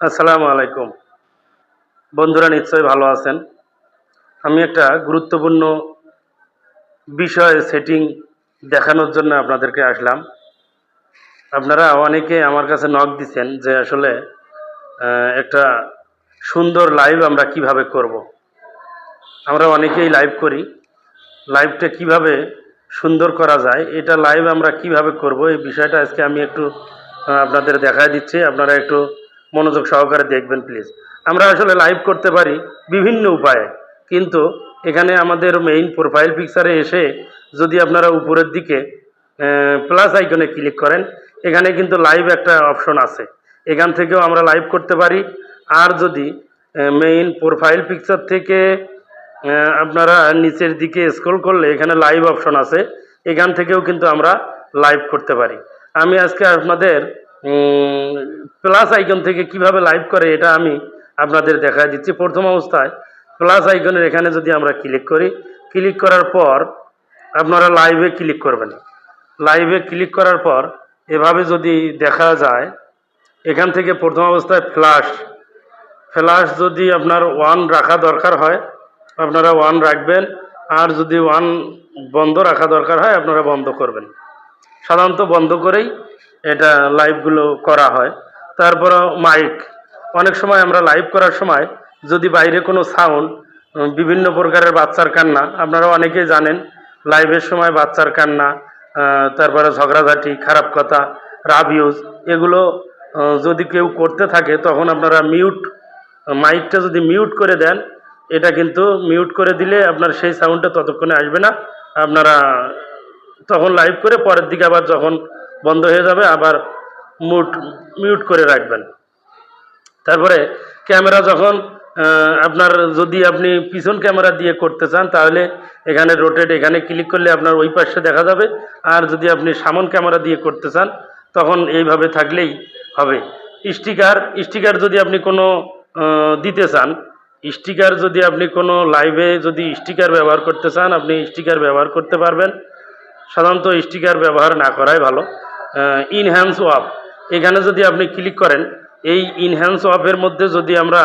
আসসালামু আলাইকুম। বন্ধুরা নিশ্চয়ই ভালো আছেন। আমি একটা গুরুত্বপূর্ণ বিষয় সেটিং দেখানোর জন্য আপনাদেরকে আসলাম। আপনারা অনেকে আমার কাছে নক দিচ্ছেন যে আসলে একটা সুন্দর লাইভ আমরা কীভাবে করব। আমরা অনেকেই লাইভ করি। লাইভটা কীভাবে সুন্দর করা যায়, এটা লাইভ আমরা কীভাবে করব, এই বিষয়টা আজকে আমি একটু আপনাদের দেখায় দিচ্ছি। আপনারা একটু মনোযোগ সহকারে দেখবেন প্লিজ আমরা আসলে লাইভ করতে পারি বিভিন্ন উপায়ে, কিন্তু এখানে আমাদের মেইন প্রোফাইল পিকচারে এসে যদি আপনারা উপরের দিকে প্লাস আইকনে ক্লিক করেন, এখানে কিন্তু লাইভ একটা অপশন আছে। এখান থেকেও আমরা লাইভ করতে পারি। আর যদি মেইন প্রোফাইল পিকচার থেকে আপনারা নিচের দিকে স্ক্রল করলে এখানে লাইভ অপশন আছে। এখান থেকেও কিন্তু আমরা লাইভ করতে পারি। আমি আজকে আপনাদের প্লাস আইকন থেকে কীভাবে লাইভ করে, এটা আমি আপনাদের দেখা দিচ্ছি। প্রথম অবস্থায় প্লাস আইকনের এখানে যদি আমরা ক্লিক করি ক্লিক করার পর আপনারা লাইভে ক্লিক করবেন। লাইভে ক্লিক করার পর এভাবে যদি দেখা যায়, এখান থেকে প্রথম অবস্থায় ফ্ল্যাশ ফ্ল্যাশ যদি আপনার ওয়ান রাখা দরকার হয়, আপনারা ওয়ান রাখবেন। আর যদি ওয়ান বন্ধ রাখা দরকার হয়, আপনারা বন্ধ করবেন। সাধারণত বন্ধ করেই এটা লাইভগুলো করা হয়। তারপর মাইক অনেক সময় আমরা লাইভ করার সময় যদি বাইরে কোনো সাউন্ড বিভিন্ন প্রকারের বাচ্চার কান্না, আপনারা অনেকেই জানেন লাইভের সময় বাচ্চার কান্না তারপরে ঝগড়াঝাটি, খারাপ কথা রাব ইউজ এগুলো যদি কেউ করতে থাকে, তখন আপনারা মিউট মাইকটা যদি মিউট করে দেন, এটা কিন্তু মিউট করে দিলে আপনার সেই সাউন্ডটা ততক্ষণে আসবে না। আপনারা তখন লাইভ করে পরের দিকে আবার যখন বন্ধ হয়ে যাবে, আবার মুট মিউট করে রাখবেন। তারপরে ক্যামেরা যখন আপনার যদি আপনি পিছন ক্যামেরা দিয়ে করতে চান, তাহলে এখানে রোটেট এখানে ক্লিক করলে আপনার ওই পাশে দেখা যাবে। আর যদি আপনি সামন ক্যামেরা দিয়ে করতে চান, তখন এইভাবে থাকলেই হবে। স্টিকার স্টিকার যদি আপনি কোনো দিতে চান, স্টিকার যদি আপনি কোনো লাইভে যদি স্টিকার ব্যবহার করতে চান, আপনি স্টিকার ব্যবহার করতে পারবেন। সাধারণত স্টিকার ব্যবহার না করাই ভালো। ইনহ্যান্স ওয়াপ এখানে যদি আপনি ক্লিক করেন, এই ইনহ্যান্স ওয়াপের মধ্যে যদি আমরা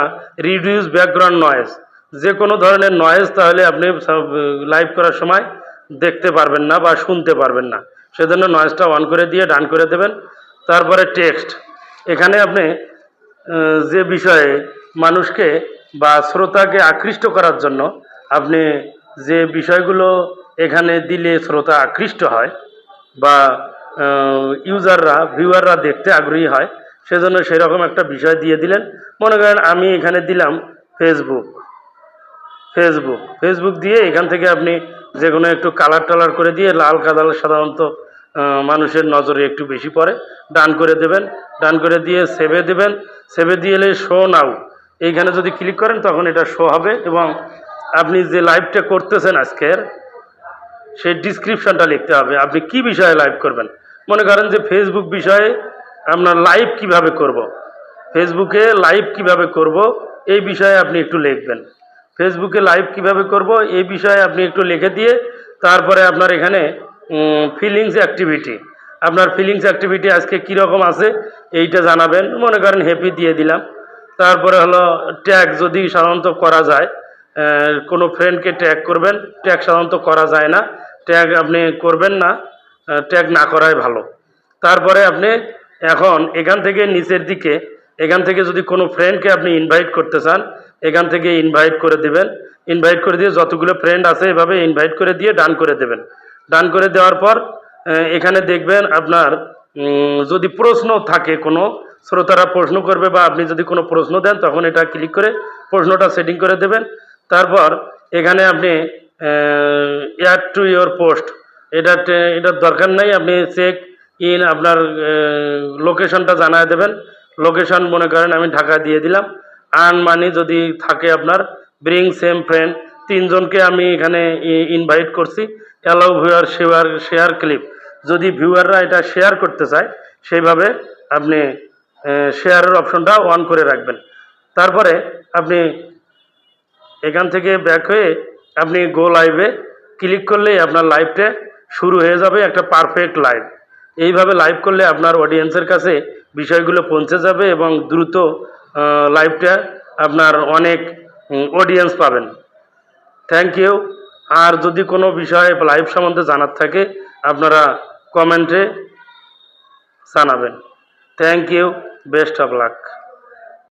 রিডিউস ব্যাকগ্রাউন্ড নয়েজ যে কোনো ধরনের নয়েজ তাহলে আপনি লাইভ করার সময় দেখতে পারবেন না বা শুনতে পারবেন না। সেজন্য নয়েজটা অন করে দিয়ে ডান করে দেবেন। তারপরে টেক্সট এখানে আপনি যে বিষয়ে মানুষকে বা শ্রোতাকে আকৃষ্ট করার জন্য আপনি যে বিষয়গুলো এখানে দিলে শ্রোতা আকৃষ্ট হয় বা ইউজাররা ভিউয়াররা দেখতে আগ্রহী হয়। সেজন্য সেরকম একটা বিষয় দিয়ে দিলেন। মনে করেন আমি এখানে দিলাম ফেসবুক ফেসবুক ফেসবুক দিয়ে এখান থেকে আপনি যে কোনো একটু কালার টালার করে দিয়ে লাল কাদাল সাধারণত মানুষের নজরে একটু বেশি পড়ে। ডান করে দেবেন। ডান করে দিয়ে সেভে দেবেন। সেভে দিয়ে এলে শো নাও এইখানে যদি ক্লিক করেন তখন এটা শো হবে এবং আপনি যে লাইভটা করতেছেন আজকের, সেই ডিসক্রিপশনটা লিখতে হবে। আপনি কি বিষয়ে লাইভ করবেন? মনে করেন যে ফেসবুক বিষয়ে আপনার লাইভ কীভাবে করব। ফেসবুকে লাইভ কীভাবে করব? এই বিষয়ে আপনি একটু লিখবেন। ফেসবুকে লাইভ কীভাবে করব? এই বিষয়ে আপনি একটু লিখে দিয়ে তারপরে আপনার এখানে ফিলিংস অ্যাক্টিভিটি আপনার ফিলিংস অ্যাক্টিভিটি আজকে কীরকম আছে এইটা জানাবেন। মনে করেন হ্যাপি দিয়ে দিলাম। তারপরে হলো ট্যাগ যদি সাধারণত করা যায় কোনো ফ্রেন্ডকে ট্যাগ করবেন ট্যাগ সাধারণত করা যায় না। ট্যাগ আপনি করবেন না। ট্যাগ না করাই ভালো। তারপরে আপনি এখন এখান থেকে নিচের দিকে, এখান থেকে যদি কোনো ফ্রেন্ডকে আপনি ইনভাইট করতে চান, এখান থেকে ইনভাইট করে দিবেন। ইনভাইট করে দিয়ে যতগুলো ফ্রেন্ড আছে এভাবে ইনভাইট করে দিয়ে ডান করে দেবেন। ডান করে দেওয়ার পর এখানে দেখবেন আপনার যদি প্রশ্ন থাকে কোনো, শ্রোতারা প্রশ্ন করবে বা আপনি যদি কোনো প্রশ্ন দেন, তখন এটা ক্লিক করে প্রশ্নটা সেটিং করে দেবেন। তারপর এখানে আপনি এয়ার টু ইয়োর পোস্ট এটা এটার দরকার নাই, আপনি চেক ইন আপনার লোকেশনটা জানায় দেবেন। লোকেশন মনে করেন আমি ঢাকা দিয়ে দিলাম। আর্ন মানি যদি থাকে আপনার ব্রিং সেম ফ্রেন্ড তিনজনকে আমি এখানে ইনভাইট করছি। Allow viewer share share clip যদি ভিউয়াররা এটা শেয়ার করতে চায়, সেইভাবে আপনি শেয়ারের অপশনটা অন করে রাখবেন। তারপরে আপনি এখান থেকে ব্যাক হয়ে আপনি গো লাইভে ক্লিক করলেই আপনার লাইভটা শুরু হয়ে যাবে একটা পারফেক্ট লাইভ এইভাবে লাইভ করলে আপনার অডিয়েন্সের কাছে বিষয়গুলো পৌঁছে যাবে এবং দ্রুত লাইভটা আপনার অনেক অডিয়েন্স পাবেন। থ্যাংক ইউ আর যদি কোনো বিষয়ে লাইভ সম্বন্ধে জানার থাকে, আপনারা কমেন্টে জানাবেন। Thank you best of luck